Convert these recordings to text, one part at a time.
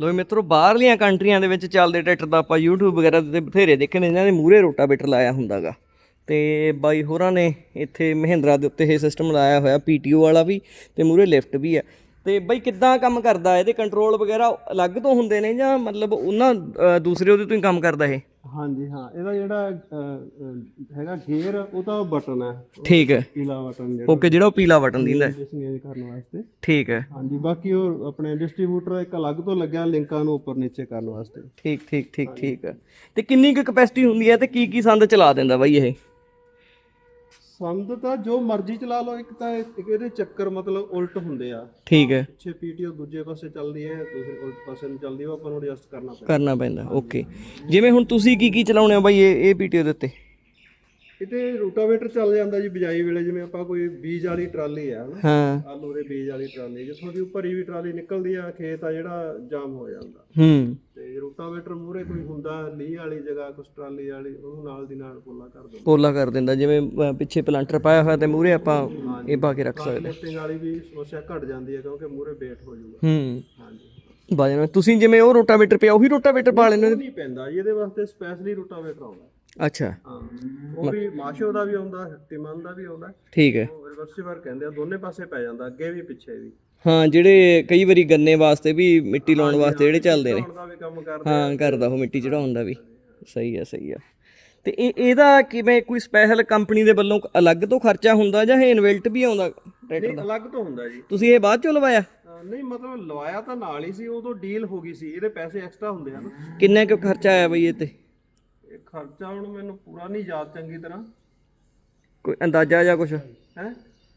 ਲੋ ਮਿੱਤਰੋ, ਬਾਹਰਲੀਆਂ ਕੰਟਰੀਆਂ ਦੇ ਵਿੱਚ ਚੱਲਦੇ ਟਰੈਕਟਰ ਦਾ ਆਪਾਂ YouTube ਵਗੈਰਾ ਤੇ ਬਥੇਰੇ ਦੇਖੇ ਨੇ ਇਹਨਾਂ ਨੇ ਮੂਹਰੇ ਰੋਟਾਵੇਟਰ ਲਾਇਆ ਹੁੰਦਾਗਾ। ਤੇ ਬਾਈ ਹੋਰਾਂ ਨੇ ਇੱਥੇ ਮਹਿੰਦਰਾ ਦੇ ਉੱਤੇ ਇਹ ਸਿਸਟਮ ਲਾਇਆ ਹੋਇਆ PTO ਵਾਲਾ ਵੀ ਤੇ ਮੂਹਰੇ ਲਿਫਟ ਵੀ ਆ। ਤੇ ਬਾਈ ਕਿੱਦਾਂ ਕੰਮ ਕਰਦਾ? ਇਹਦੇ ਕੰਟਰੋਲ ਵਗੈਰਾ ਅਲੱਗ ਤੋਂ ਹੁੰਦੇ ਨੇ ਜਾਂ ਮਤਲਬ ਉਹਨਾਂ ਦੂਸਰੇ ਉਹਦੇ ਤੋਂ ਹੀ ਕੰਮ ਕਰਦਾ ਇਹ? ਹਾਂਜੀ ਹਾਂ। ਇਹਦਾ ਜਿਹੜਾ ਅਹ, ਹੈਗਾ ਗੇਅਰ ਉਹ ਤਾਂ ਬਟਨ ਹੈ। ਠੀਕ ਹੈ। ਪੀਲਾ ਬਟਨ ਜਿਹੜਾ। ਓਕੇ ਜਿਹੜਾ ਉਹ ਪੀਲਾ ਬਟਨ ਦਿੰਦਾ ਹੈ। ਡਿਸੰਗੇਜ ਕਰਨ ਵਾਸਤੇ। ਠੀਕ ਹੈ। ਹਾਂਜੀ ਬਾਕੀ ਉਹ ਆਪਣੇ ਡਿਸਟ੍ਰੀਬਿਊਟਰ ਇੱਕ ਅਲੱਗ ਤੋਂ ਲੱਗਿਆ ਲਿੰਕਾਂ ਨੂੰ ਉੱਪਰ ਨੀਚੇ ਕਰਨ ਵਾਸਤੇ। ਠੀਕ ਠੀਕ ਠੀਕ ਠੀਕ ਹੈ। ਤੇ ਕਿੰਨੀ ਕੁ ਕਪੈਸਿਟੀ ਹੁੰਦੀ ਹੈ ਤੇ ਕੀ ਕੀ ਸੰਦ ਚਲਾ ਦਿੰਦਾ ਬਾਈ ਇਹ? ਸੰਦ ਤਾਂ ਜੋ ਮਰਜ਼ੀ ਚਲਾ ਲਓ ਇੱਕ ਤਾਂ ਇਹਦੇ ਚੱਕਰ ਮਤਲਬ ਉਲਟ ਹੁੰਦੇ ਆ। ਠੀਕ ਹੈ। ਪਿੱਛੇ ਪੀਟੀਓ ਦੂਜੇ ਪਾਸੇ ਚੱਲਦੀ ਹੈ ਦੂਸਰੇ ਉਲਟ ਪਾਸੇ ਨੂੰ ਚੱਲਦੀ ਹੈ ਉਹ ਆਪਾਂ ਨੂੰ ਐਡਜਸਟ ਕਰਨਾ ਪੈਂਦਾ। ਕਰਨਾ ਪੈਂਦਾ ਓਕੇ ਜਿਵੇਂ ਹੁਣ ਤੁਸੀਂ ਕੀ ਕੀ ਚਲਾਉਣੇ ਹੋ ਬਾਈ ਇਹ ਇਹ ਪੀਟੀਓ ਦੇ ਉੱਤੇ? ਇਹਦੇ ਰੂਟਾਵੇਟਰ ਚੱਲ ਜਾਂਦਾ ਜੀ ਬਿਜਾਈ ਵੇਲੇ ਜਿਵੇਂ ਆਪਾਂ ਕੋਈ ਬੀਜ ਵਾਲੀ ਟਰਾਲੀ ਆ ਹਨਾ? ਹਾਂ। ਆਲੂ ਦੇ ਬੀਜ ਵਾਲੀ ਟਰਾਲੀ ਜਿੱਥੋਂ ਦੀ ਭਰੀ ਵੀ ਟਰਾਲੀ ਨਿਕਲਦੀ ਆ ਖੇਤ ਆ ਜਿਹੜਾ ਜਾਮ ਹੋ ਜਾਂਦਾ। ਹੂੰ। ਤੇ ਰੂਟਾਵੇਟਰ ਮੂਰੇ ਕੋਈ ਹੁੰਦਾ ਲੀਹ ਵਾਲੀ ਜਗ੍ਹਾ ਕੁਛ ਟਰਾਲੀ ਵਾਲੀ ਉਹਨੂੰ ਨਾਲ ਦੀ ਨਾਲ ਪੋਲਾ ਕਰ ਦਿੰਦਾ। ਪੋਲਾ ਕਰ ਦਿੰਦਾ ਜਿਵੇਂ ਅ, ਪਿੱਛੇ ਪਲਾਂਟਰ ਪਾਇਆ ਹੋਇਆ ਤੇ ਮੂਰੇ ਆਪਾਂ ਇਹ ਪਾ ਕੇ ਰੱਖ ਸਕਦੇ। ਲਿਫਟਿੰਗ ਵਾਲੀ ਵੀ ਸਮੱਸਿਆ ਘਟ ਜਾਂਦੀ ਹੈ ਕਿਉਂਕਿ ਮੂਰੇ ਵੇਟ ਹੋ ਜਾਊਗਾ ਹੂੰ। ਹਾਂਜੀ। ਬਾਜਣਾ ਤੁਸੀਂ ਜਿਵੇਂ ਉਹ ਰੋਟਾਵੇਟਰ ਪਿਆ ਉਹੀ ਰੋਟਾਵੇਟਰ ਪਾ ਉਹ ਨਹੀਂ ਪੈਂਦਾ ਜੀ, ਇਹਦੇ ਵਾਸਤੇ ਸਪੈਸ਼ਲੀ ਰੂਟਾਵੇਟਰ ਆਉਂਦਾ। ਅੱਛਾ। ਹਾਂ ਉਹ ਵੀ ਮਾਸ਼ੋ ਦਾ ਵੀ ਆਉਂਦਾ ਸ਼ਕਤੀਮਾਨ ਦਾ ਵੀ ਆਉਂਦਾ। ਠੀਕ ਹੈ। ਉਹ ਰਿਵਰਸੀਵਰ ਕਹਿੰਦੇ ਆ ਦੋਨੇ ਪਾਸੇ ਪੈ ਜਾਂਦਾ ਅੱਗੇ ਵੀ ਪਿੱਛੇ ਵੀ। ਹਾਂ ਜਿਹੜੇ ਕਈ ਵਾਰੀ ਗੰਨੇ ਵਾਸਤੇ ਵੀ ਮਿੱਟੀ ਲਾਉਣ ਵਾਸਤੇ ਜਿਹੜੇ ਚੱਲਦੇ ਨੇ। ਹੁਣ ਦਾ ਵੀ ਕੰਮ ਕਰਦਾ ਹਾਂ ਕਰਦਾ ਉਹ ਮਿੱਟੀ ਚੜਾਉਣ ਦਾ ਵੀ। ਸਹੀ ਹੈ ਸਹੀ ਹੈ ਤੇ ਇਹ ਇਹਦਾ ਕਿਵੇਂ ਕੋਈ ਸਪੈਸ਼ਲ ਕੰਪਨੀ ਦੇ ਵੱਲੋਂ ਅਲੱਗ ਤੋਂ ਖਰਚਾ ਹੁੰਦਾ ਜਾਂ ਇਹ ਇਨਵਿਲਟ ਵੀ ਆਉਂਦਾ ਟਰੈਕਟਰ ਨਹੀਂ ਅਲੱਗ ਤੋਂ ਹੁੰਦਾ ਜੀ। ਤੁਸੀਂ ਇਹ ਬਾਅਦ ਚੋਂ ਲਵਾਇਆ? ਅਹ ਨਹੀਂ ਮਤਲਬ ਲਵਾਇਆ ਤਾਂ ਨਾਲ ਹੀ ਸੀ ਉਦੋਂ ਡੀਲ ਹੋ ਗਈ ਸੀ ਇਹਦੇ ਪੈਸੇ ਐਕਸਟਰਾ ਹੁੰਦੇ ਹਨ ਕਿੰਨਾ ਕੁ ਖਰਚਾ ਆਇਆ ਬਈ ਇਹ ਤੇ? ਖਰਚਾ ਹੁਣ ਮੈਨੂੰ ਪੂਰਾ ਨਹੀਂ ਯਾਦ ਚੰਗੀ ਤਰ੍ਹਾਂ। ਕੋਈ ਅੰਦਾਜ਼ਾ ਜਾਂ ਕੁਛ? ਹੈ?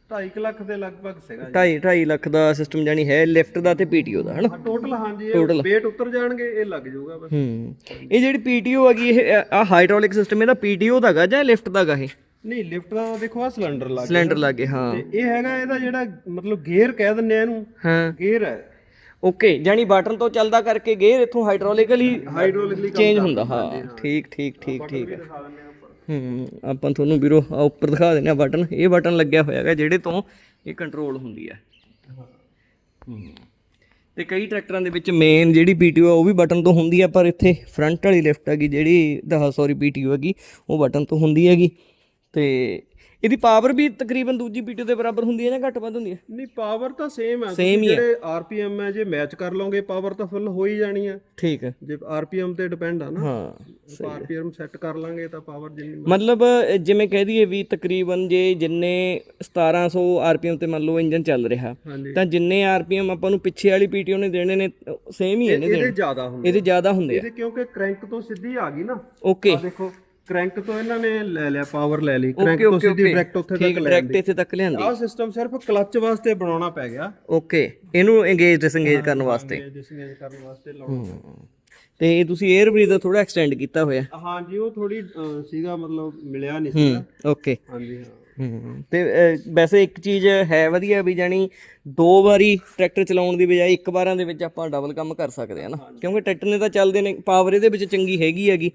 2.5 ਲੱਖ ਦੇ ਲਗਭਗ ਸੀਗਾ ਜੀ। 2.5 2.5 ਲੱਖ ਦਾ ਸਿਸਟਮ ਜਾਨੀ ਹੈ ਲਿਫਟ ਦਾ ਤੇ ਪੀਟੀਓ ਦਾ ਹਨਾ? ਟੋਟਲ ਹਾਂਜੀ ਇਹ weight ਉਤਰ ਜਾਣਗੇ ਇਹ ਲੱਗ ਜਾਊਗਾ ਬਸ। ਹੂੰ। ਇਹ ਜਿਹੜੀ ਪੀਟੀਓ ਹੈਗੀ ਇਹ ਆ ਹਾਈਡ੍ਰੋਲਿਕ ਸਿਸਟਮ ਇਹਦਾ ਪੀਟੀਓ ਦਾ ਹੈਗਾ ਜਾਂ ਲਿਫਟ ਦਾ ਹੈਗਾ ਇਹ? ਨਹੀਂ ਲਿਫਟ ਦਾ ਦੇਖੋ ਆ ਸਿਲੰਡਰ ਲੱਗ ਸਿਲੰਡਰ ਲੱਗੇ ਹਾਂ। ਇਹ ਹੈਗਾ ਇਹਦਾ ਜਿਹੜਾ ਮਤਲਬ ਗੇਅਰ ਕਹਿ ਦਿੰਦੇ ਆ ਇਹਨੂੰ। ਹਾਂ। ਗੇਅਰ ਹੈ। ਓਕੇ ਜਾਨੀ ਬਟਨ ਤੋਂ ਚੱਲਦਾ ਕਰਕੇ ਗੇਅਰ ਇਥੋਂ ਹਾਈਡ੍ਰੋਲਿਕਲੀ ਹਾਈਡ੍ਰੋਲਿਕਲੀ ਚੇਂਜ ਹੁੰਦਾ ਹਾਂ ਠੀਕ ਠੀਕ ਠੀਕ ਠੀਕ। ਹੈ ਹੂੰ ਆਪਾਂ ਤੁਹਾਨੂੰ ਵੀਰੋ ਆ ਉੱਪਰ ਦਿਖਾ ਦਿੰਦੇ ਆ ਬਟਨ ਇਹ ਬਟਨ ਲੱਗਿਆ ਹੋਇਆ ਹੈਗਾ ਜਿਹੜੇ ਤੋਂ ਇਹ ਕੰਟਰੋਲ ਹੁੰਦੀ ਹੈ। ਤੇ ਕਈ ਟਰੈਕਟਰਾਂ ਦੇ ਵਿੱਚ ਮੇਨ ਜਿਹੜੀ ਪੀਟੀਓ ਆ ਉਹ ਵੀ ਬਟਨ ਤੋਂ ਹੁੰਦੀ ਆ ਪਰ ਇੱਥੇ ਫਰੰਟ ਵਾਲੀ ਲਿਫਟ ਹੈਗੀ ਜਿਹੜੀ ਸੌਰੀ ਪੀਟੀਓ ਹੈਗੀ ਉਹ ਬਟਨ ਤੋਂ ਹੁੰਦੀ ਹੈਗੀ। ਤੇ ਇਹਦੀ ਪਾਵਰ ਵੀ ਤਕਰੀਬਨ ਦੂਜੀ ਪੀਟੀਓ ਦੇ ਬਰਾਬਰ ਹੁੰਦੀ ਹੈ ਜਾਂ ਘੱਟ ਵੱਧ ਹੁੰਦੀ ਹੈ? ਨਹੀਂ ਪਾਵਰ ਤਾਂ ਸੇਮ ਹੈ Same ਹੀ ਹੈ। ਜਿਹੜੇ ਆਰਪੀਐਮ ਹੈ ਜੇ ਮੈਚ ਕਰ ਲਓਗੇ ਪਾਵਰ ਤਾਂ ਫੁੱਲ ਹੋ ਹੀ ਜਾਣੀ ਹੈ। ਠੀਕ ਹੈ। ਜੇ ਆਰਪੀਐਮ ਤੇ ਡਿਪੈਂਡ ਆ ਨਾ ਹਾਂ ਆਰਪੀਐਮ ਸੈੱਟ ਕਰ ਲਾਂਗੇ ਤਾਂ ਪਾਵਰ ਜਿੰਨੀ ਮਤਲਬ ਅ, ਜਿਵੇਂ ਕਹਿ ਦਈਏ ਵੀ ਤਕਰੀਬਨ ਜੇ ਜਿੰਨੇ 1700 ਆਰਪੀਐਮ ਤੇ ਮੰਨ ਲਓ ਇੰਜਨ ਚੱਲ ਰਿਹਾ ਹਾਂਜੀ। ਤਾਂ ਜਿੰਨੇ ਆਰਪੀਐਮ ਆਪਾਂ ਨੂੰ ਪਿੱਛੇ ਵਾਲੀ ਪੀਟੀਓ ਨੇ ਦੇਣੇ ਨੇ ਸੇਮ ਹੀ ਇਹਨੇ ਇਹਦੇ ਦੇਣੇ। ਜ਼ਿਆਦਾ ਹੁੰਦੇ ਇਹਦੇ ਜ਼ਿਆਦਾ ਹੁੰਦੇ ਆ। ਇਹਦੇ ਕਿਉਂਕਿ ਕ੍ਰੈਂਕ ਤੋਂ ਸਿੱਧੀ ਆ ਗਈ ਨਾ। ਓਕੇ ਆ ਦੇਖੋ ਕ੍ਰੈਂਕ ਤੋਂ ਇਹਨਾਂ ਨੇ ਲੈ ਲਿਆ ਪਾਵਰ ਲੈ ਲਈ। ਕ੍ਰੈਂਕ ਤੋਂ ਸਿੱਧੀ ਡਾਇਰੈਕਟ ਉੱਥੇ ਤੱਕ ਲੈ ਡਾਇਰੈਕਟ ਇੱਥੇ ਤੱਕ ਲਿਆਂਦੀ। ਆਹ ਸਿਸਟਮ ਸਿਰਫ ਕਲੱਚ ਵਾਸਤੇ ਬਣਾਉਣਾ ਪੈ ਗਿਆ। ਓਕੇ ਇਹਨੂੰ ਇੰਗੇਜ ਡਿਸੰਗੇਜ ਕਰਨ ਵਾਸਤੇ। ਡਿਸੰਗੇਜ ਕਰਨ ਵਾਸਤੇ ਲਾਉਣਾ। ਤੇ ਇਹ ਤੁਸੀਂ 에ਅਰ ਬਰੀਦਰ ਥੋੜਾ ਐਕਸਟੈਂਡ ਕੀਤਾ ਹੋਇਆ। ਹਾਂਜੀ ਉਹ ਥੋੜੀ ਸੀਗਾ ਮਤਲਬ ਮਿਲਿਆ ਨਹੀਂ ਸੀਗਾ। ਓਕੇ ਹਾਂਜੀ ਹਾਂ। ਹੂੰ ਤੇ ਵੈਸੇ ਇੱਕ ਚੀਜ਼ ਹੈ ਵਧੀਆ ਵੀ ਜਾਨੀ ਦੋ ਵਾਰੀ ਟਰੈਕਟਰ ਚਲਾਉਣ ਦੀ ਬਜਾਏ ਇੱਕ ਵਾਰਾਂ ਦੇ ਵਿੱਚ ਆਪਾਂ ਡਬਲ ਕੰਮ ਕਰ ਸਕਦੇ ਆ ਨਾ। ਕਿਉਂਕਿ ਟਰੈਕਟਰ ਨੇ ਤਾਂ ਚੱਲਦੇ ਨੇ ਪਾਵਰ ਇਹਦੇ ਵਿੱਚ ਚੰਗੀ ਹੈਗੀ ਹੈਗੀ।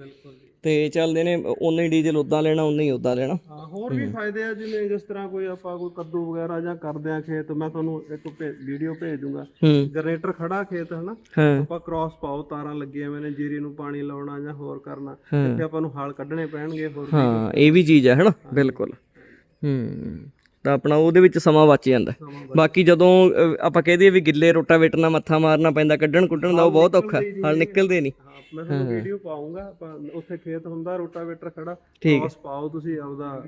ਤੇ ਚੱਲਦੇ ਨੇ ਉਨਾ ਹੀ ਡੀਜ਼ਲ ਉਦਾਂ ਲੈਣਾ ਉਨਾ ਹੀ ਉਦਾਂ ਲੈਣਾ। ਹਾਂ ਹੋਰ ਵੀ ਫਾਇਦੇ ਆ ਜਿਵੇਂ ਜਿਸ ਤਰ੍ਹਾਂ ਕੋਈ ਆਪਾਂ ਕੋਈ ਕੱਦੂ ਵਗੈਰਾ ਜਾਂ ਕਰਦੇ ਆ ਖੇਤ ਮੈਂ ਤੁਹਾਨੂੰ ਇੱਕ ਵੀਡੀਓ ਭੇਜ ਦੂੰਗਾ ਜਨਰੇਟਰ ਖੜਾ ਖੇਤ ਹਨਾ? ਆਪਾਂ ਕ੍ਰਾਸ ਪਾਓ ਤਾਰਾਂ ਲੱਗੀਆਂ ਹੋਈਆਂ ਨੇ ਜੀਰੀ ਨੂੰ ਪਾਣੀ ਲਾਉਣਾ ਜਾਂ ਹੋਰ ਕਰਨਾ ਇੱਥੇ ਆਪਾਂ ਨੂੰ ਹਲ ਕੱਢਣੇ ਪੈਣਗੇ ਹੋਰ ਹਾਂ ਇਹ ਵੀ ਚੀਜ਼ ਹੈ ਹਨਾ? ਬਿਲਕੁਲ। ਹੂੰ। ਤਾਂ ਆਪਣਾ ਉਹਦੇ ਵਿੱਚ ਸਮਾਂ ਬਚ ਜਾਂਦਾ। ਬਾਕੀ ਜਦੋਂ ਆਪਾਂ ਕਹਦੇ ਵੀ ਗਿੱਲੇ ਰੋਟਾਵੇਟਰ ਨਾਲ ਮੱਥਾ ਮਾਰਨਾ ਪੈਂਦਾ ਕੱਢਣ ਕੁੱਢਣ ਦਾ ਉਹ ਬਹੁਤ ਔਖਾ ਹਲ ਨਿਕਲਦੇ ਨਹੀਂ। ਹਾਂ ਮੈਂ ਤੁਹਾਨੂੰ ਵੀਡੀਓ ਪਾਉਂਗਾ ਆਪਾਂ ਉੱਥੇ ਖੇਤ ਹੁੰਦਾ ਰੋਟਾਵੇਟਰ ਖੜਾ ਕ੍ਰਾਸ ਪਾਓ ਤੁਸੀਂ ਆਪਦਾ।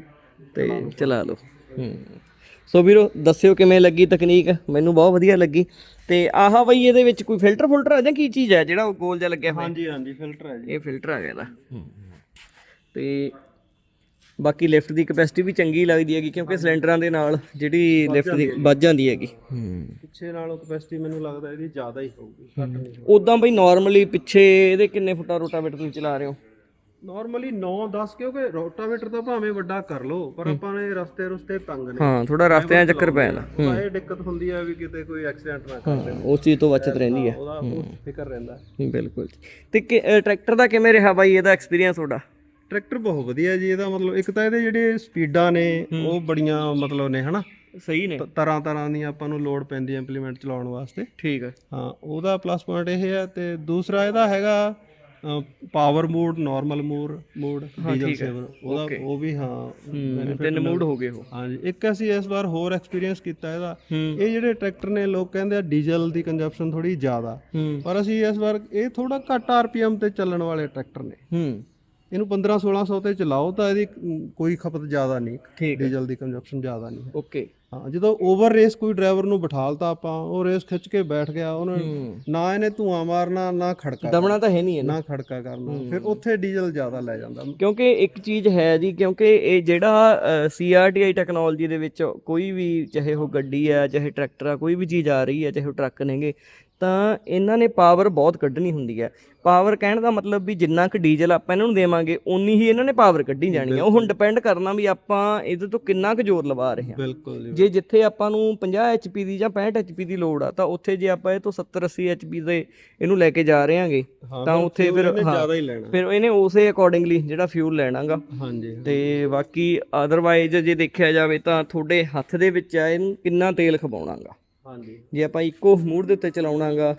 ਤੇ ਚਲਾ ਲਓ। ਹੂੰ। ਸੋ ਵੀਰੋ ਦੱਸਿਓ ਕਿਵੇਂ ਲੱਗੀ ਤਕਨੀਕ? ਮੈਨੂੰ ਬਹੁਤ ਵਧੀਆ ਲੱਗੀ। ਤੇ ਆਹ ਬਈ ਇਹਦੇ ਵਿੱਚ ਕੋਈ ਫਿਲਟਰ ਫੁਲਟਰ ਆ ਜਾਂ ਕੀ ਚੀਜ਼ ਹੈ ਜਿਹੜਾ ਉਹ ਗੋਲ ਜਿਹਾ ਲੱਗਿਆ ਹੋਇਆ? ਹਾਂਜੀ ਹਾਂਜੀ ਫਿਲਟਰ ਹੈ ਜੀ। ਇਹ ਫਿਲਟਰ ਆ ਗਿਆ ਇਹਦਾ। ਤੇ ਬਾਕੀ ਲਿਫਟ ਦੀ ਕਪੈਸਿਟੀ ਵੀ ਚੰਗੀ ਲੱਗਦੀ ਹੈਗੀ ਕਿਉਂਕਿ ਸਿਲੰਡਰਾਂ ਦੇ ਨਾਲ ਜਿਹੜੀ ਲਿਫਟ ਦੀ ਵੱਧ ਜਾਂਦੀ ਹੈਗੀ। ਪਿੱਛੇ ਨਾਲੋਂ ਕਪੈਸਿਟੀ ਮੈਨੂੰ ਲੱਗਦਾ ਇਹਦੀ ਜ਼ਿਆਦਾ ਹੀ ਹੋਊਗੀ। ਘੱਟ ਨਹੀਂ ਉਦਾਂ ਬਈ ਨਾਰਮਲੀ ਪਿੱਛੇ ਇਹਦੇ ਕਿੰਨੇ ਫੁੱਟਾ ਰੋਟਾਵੇਟਰ ਤੁਸੀਂ ਚਲਾ ਰਹੇ ਹੋ? ਨਾਰਮਲੀ 9 10 ਕਿਉਂਕਿ ਰੋਟਾਵੇਟਰ ਤਾਂ ਭਾਵੇਂ ਵੱਡਾ ਕਰ ਲਓ ਪਰ ਆਪਾਂ ਨੇ ਰਸਤੇ ਰਸਤੇ ਤੰਗ ਨੇ। ਹਾਂ ਥੋੜਾ ਰਸਤਿਆਂ ਚੱਕਰ ਪੈ ਜਾਂਦਾ ਇਹ ਦਿੱਕਤ ਹੁੰਦੀ ਆ ਵੀ ਕਿਤੇ ਕੋਈ ਐਕਸੀਡੈਂਟ ਨਾ ਕਰ ਹਾਂ ਉਸ ਚੀਜ਼ ਤੋਂ ਬਚਤ ਰਹਿੰਦੀ ਹੈ। ਉਹਦਾ ਫਿਕਰ ਰਹਿੰਦਾ। ਬਿਲਕੁਲ। ਤੇ ਟਰੈਕਟਰ ਦਾ ਕਿਵੇਂ ਰਿਹਾ ਬਾਈ? ਇਹਦਾ ਐਕਸਪੀਰੀਅੰਸ ਤੁਹਾਡਾ? ਟਰੈਕਟਰ ਬਹੁਤ ਵਧੀਆ ਜੀ ਇਹਦਾ ਮਤਲਬ ਇੱਕ ਤਾਂ ਇਹਦੇ ਜਿਹੜੇ ਸਪੀਡਾਂ ਨੇ ਉਹ ਬੜੀਆਂ ਮਤਲਬ ਨੇ ਹਨਾ? ਸਹੀ ਨੇ। ਤਰ੍ਹਾਂ ਤਰ੍ਹਾਂ ਦੀਆਂ ਆਪਾਂ ਨੂੰ ਲੋਡ ਪੈਂਦੀ ਹੈ ਇੰਪਲੀਮੈਂਟ ਚਲਾਉਣ ਵਾਸਤੇ। ਠੀਕ ਹੈ। ਹਾਂ ਉਹਦਾ ਪਲੱਸ ਪੁਆਇੰਟ ਇਹ ਹੈ ਤੇ ਦੂਸਰਾ ਇਹਦਾ ਹੈਗਾ power mode normal mode mode diesel saver ਉਹਦਾ ਉਹ ਵੀ ਹਾਂ ਤਿੰਨ ਮੂਡ ਹੋ ਗਏ ਉਹ। ਹਾਂਜੀ ਇੱਕ ਅਸੀਂ ਇਸ ਵਾਰ ਹੋਰ ਐਕਸਪੀਰੀਅੰਸ ਕੀਤਾ ਇਹਦਾ। ਇਹ ਜਿਹੜੇ ਟਰੈਕਟਰ ਨੇ ਲੋਕ ਕਹਿੰਦੇ ਆ ਡੀਜ਼ਲ ਦੀ ਕੰਜ਼ੰਪਸ਼ਨ ਥੋੜੀ ਜ਼ਿਆਦਾ। ਪਰ ਅਸੀਂ ਇਸ ਵਾਰ ਇਹ ਥੋੜਾ ਘੱਟ ਆਰਪੀਐਮ ਤੇ ਚੱਲਣ ਵਾਲੇ ਟਰੈਕਟਰ ਨੇ। ਹੂੰ। ਇਹਨੂੰ 15 1600 ਤੇ ਚਲਾਓ ਤਾਂ ਇਹਦੀ ਕੋਈ ਖਪਤ ਜ਼ਿਆਦਾ ਨਹੀਂ। ਡੀਜ਼ਲ ਦੀ ਕੰਜ਼ੰਪਸ਼ਨ ਜ਼ਿਆਦਾ ਨਹੀਂ। ਓਕੇ। ਹਾਂ ਜਦੋਂ ਓਵਰ ਰੇਸ ਕੋਈ ਡਰਾਈਵਰ ਨੂੰ ਬਿਠਾਲਤਾ ਆਪਾਂ ਉਹ ਰੇਸ ਖਿੱਚ ਕੇ ਬੈਠ ਗਿਆ ਉਹਨੇ ਨਾ ਇਹਨੇ ਧੂਆਂ ਮਾਰਨਾ ਨਾ ਖੜਕਾ ਦਮਣਾ ਤਾਂ ਹੈ ਨਹੀਂ ਨਾ ਖੜਕਾ ਕਰਨਾ। ਫਿਰ ਉੱਥੇ ਡੀਜ਼ਲ ਜ਼ਿਆਦਾ ਲੈ ਜਾਂਦਾ। ਕਿਉਂਕਿ ਇੱਕ ਚੀਜ਼ ਹੈ ਜੀ ਕਿਉਂਕਿ ਇਹ ਜਿਹੜਾ ਸੀਆਰਟੀਆਈ ਟੈਕਨੋਲੋਜੀ ਦੇ ਵਿੱਚ ਕੋਈ ਵੀ ਚਾਹੇ ਉਹ ਗੱਡੀ ਆ ਚਾਹੇ ਟਰੈਕਟਰ ਆ ਕੋਈ ਵੀ ਚੀਜ਼ ਆ ਰਹੀ ਹੈ ਚਾਹੇ ਉਹ ਟਰੱਕ ਨੇਗੇ ਤਾਂ ਇਹਨਾਂ ਨੇ ਪਾਵਰ ਬਹੁਤ ਕੱਢਣੀ ਹੁੰਦੀ ਹੈ। ਪਾਵਰ ਕਹਿਣ ਦਾ ਮਤਲਬ ਵੀ ਜਿੰਨਾ ਕੁ ਡੀਜ਼ਲ ਆਪਾਂ ਇਹਨਾਂ ਨੂੰ ਦੇਵਾਂਗੇ ਉਨੀ ਹੀ ਇਹਨਾਂ ਨੇ ਪਾਵਰ ਕੱਢੀ ਜਾਣੀ ਆ ਉਹ ਹੁਣ ਡਿਪੈਂਡ ਕਰਨਾ ਵੀ ਆਪਾਂ ਇਹਦੇ ਤੋਂ ਕਿੰਨਾ ਕੁ ਜ਼ੋਰ ਲਵਾ ਰਹੇ ਹਾਂ। ਬਿਲਕੁਲ ਜੀ। ਜਿੱਥੇ ਆਪਾਂ ਨੂੰ 50 HP ਦੀ ਜਾਂ 65 HP ਦੀ ਲੋਡ ਆ ਤਾਂ ਉੱਥੇ ਜੇ ਆਪਾਂ ਇਹ ਤੋਂ 70 80 HP ਦੇ ਇਹਨੂੰ ਲੈ ਕੇ ਜਾ ਰਹੇ ਹਾਂਗੇ ਹਾਂ, ਤਾਂ ਉੱਥੇ ਫਿਰ ਇਹਨੇ ਹਾਂ ਜ਼ਿਆਦਾ ਹੀ ਲੈਣਾ। ਫਿਰ ਇਹਨੇ ਉਸੇ ਅਕੋਰਡਿੰਗਲੀ ਜਿਹੜਾ ਫਿਊਲ ਲੈਣਾਗਾ। ਹਾਂਜੀ ਤੇ ਬਾਕੀ ਅਦਰਵਾਈਜ਼ ਜੇ ਦੇਖਿਆ ਜਾਵੇ ਤਾਂ ਤੁਹਾਡੇ ਹੱਥ ਦੇ ਵਿੱਚ ਆ ਇਹਨੂੰ ਕਿੰਨਾ ਤੇਲ ਖਪਾਉਣਾਗਾ ਹਾਂਜੀ। ਜੇ ਆਪਾਂ ਇੱਕੋ ਮੂਡ ਦੇ ਉੱਤੇ ਚਲਾਉਣਾਗਾ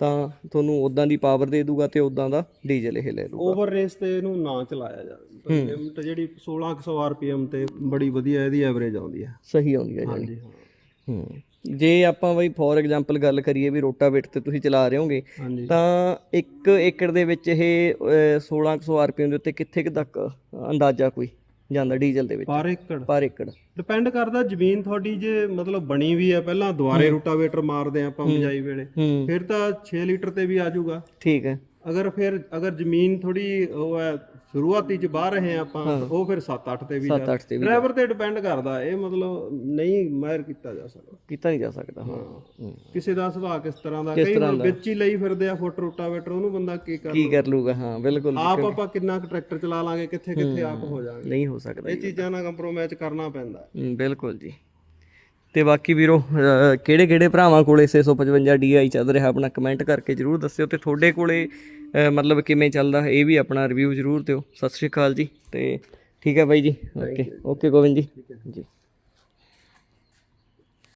ਤਾਂ ਤੁਹਾਨੂੰ ਉਦਾਂ ਦੀ ਪਾਵਰ ਦੇ ਦੂਗਾ ਤੇ ਉਦਾਂ ਦਾ ਡੀਜ਼ਲ ਇਹ ਲੈ ਲੂਗਾ ਓਵਰ ਰੇਸ ਤੇ ਇਹਨੂੰ ਨਾ ਚਲਾਇਆ ਜਾਵੇ। ਲਿਮਟ ਜਿਹੜੀ 1600 ਆਰਪੀਐਮ ਤੇ ਬੜੀ ਵਧੀਆ ਇਹਦੀ ਐਵਰੇਜ ਆਉਂਦੀ ਹੈ। ਸਹੀ ਆਉਂਦੀ ਹੈ ਜਾਨੀ ਹਾਂਜੀ ਹਾਂ। ਜੇ ਆਪਾਂ ਬਈ ਫੋਰ ਐਗਜ਼ਾਮਪਲ ਗੱਲ ਕਰੀਏ ਵੀ ਰੋਟਾਵੇਟਰ ਤੇ ਤੁਸੀਂ ਚਲਾ ਰਹੇ ਹੋਗੇ ਤਾਂ 1 ਏਕੜ ਦੇ ਵਿੱਚ ਇਹ ਅਹ, 1600 ਆਰਪੀਐਮ ਦੇ ਉੱਤੇ ਕਿੱਥੇ ਕੁ ਤੱਕ ਅੰਦਾਜ਼ਾ ਕੋਈ? ਜਾਂਦਾ ਡੀਜ਼ਲ ਦੇ ਵਿੱਚ। ਪਰ ਏਕੜ? ਪਰ ਏਕੜ। ਡਿਪੈਂਡ ਕਰਦਾ ਜ਼ਮੀਨ ਤੁਹਾਡੀ ਜੇ ਮਤਲਬ ਬਣੀ ਵੀ ਹੈ ਪਹਿਲਾਂ ਦੁਆਰੇ ਰੋਟਾਵੇਟਰ ਮਾਰਦੇ ਆਪਾਂ ਬਿਜਾਈ ਵੇਲੇ। ਫਿਰ ਤਾਂ 6 ਲੀਟਰ ਤੇ ਵੀ ਆ ਜਾਊਗਾ। ਠੀਕ ਹੈ। ਅਗਰ ਫਿਰ ਅਗਰ ਜ਼ਮੀਨ ਥੋੜੀ ਉਹ ਹੈ ਸ਼ੁਰੂਆਤੀ ਚ ਬਾਹਰ ਰਹੇ ਆਪਾਂ ਉਹ ਫਿਰ 7-8 ਤੇ ਵੀ 7-8 ਤੇ ਵੀ ਡਰਾਈਵਰ ਤੇ ਡਿਪੈਂਡ ਕਰਦਾ ਇਹ ਮਤਲਬ ਨਹੀਂ ਮਾਇਰ ਕੀਤਾ ਜਾ ਸਕਦਾ। ਕੀਤਾ ਨਹੀਂ ਜਾ ਸਕਦਾ ਹਾਂ। ਕਿਸੇ ਦਾ ਸੁਭਾਅ ਕਿਸ ਤਰ੍ਹਾਂ ਦਾ ਕਈ ਵਿੱਚ ਹੀ ਲਈ ਫਿਰਦੇ ਆ ਫੁੱਟ ਰੋਟਾਵੇਟਰ ਉਹਨੂੰ ਬੰਦਾ ਕੀ ਕਰ ਕੀ ਕਰ ਲੂਗਾ ਹਾਂ ਬਿਲਕੁਲ। ਆਪ ਆਪਾਂ ਕਿੰਨਾ ਕੁ ਟਰੈਕਟਰ ਚਲਾ ਲਾਂਗੇ ਕਿੱਥੇ ਕਿੱਥੇ ਆਪ ਹੋ ਜਾਾਂਗੇ ਨਹੀਂ ਹੋ ਸਕਦਾ ਇਹ ਚੀਜ਼ਾਂ ਨਾਲ ਕੰਪਰੋਮਾਈਜ਼ ਕਰਨਾ ਪੈਂਦਾ। ਬਿਲਕੁਲ ਜੀ। ਤੇ ਬਾਕੀ ਵੀਰੋ ਕਿਹੜੇ ਕਿਹੜੇ ਭਰਾਵਾਂ ਕੋਲੇ 655 DI ਚੱਲ ਰਿਹਾ ਆਪਣਾ ਕਮੈਂਟ ਕਰਕੇ ਜਰੂਰ ਦੱਸਿਓ ਤੇ ਤੁਹਾਡੇ ਕੋਲੇ ਮਤਲਬ ਕਿਵੇਂ ਚੱਲਦਾ ਇਹ ਵੀ ਆਪਣਾ ਰਿਵਿਊ ਜਰੂਰ ਦਿਓ। ਸਤਿ ਸ਼੍ਰੀ ਅਕਾਲ ਜੀ ਤੇ ਠੀਕ ਹੈ ਬਾਈ ਜੀ ਓਕੇ ਓਕੇ ਗੋਬਿੰਦ ਜੀ। ਜੀ।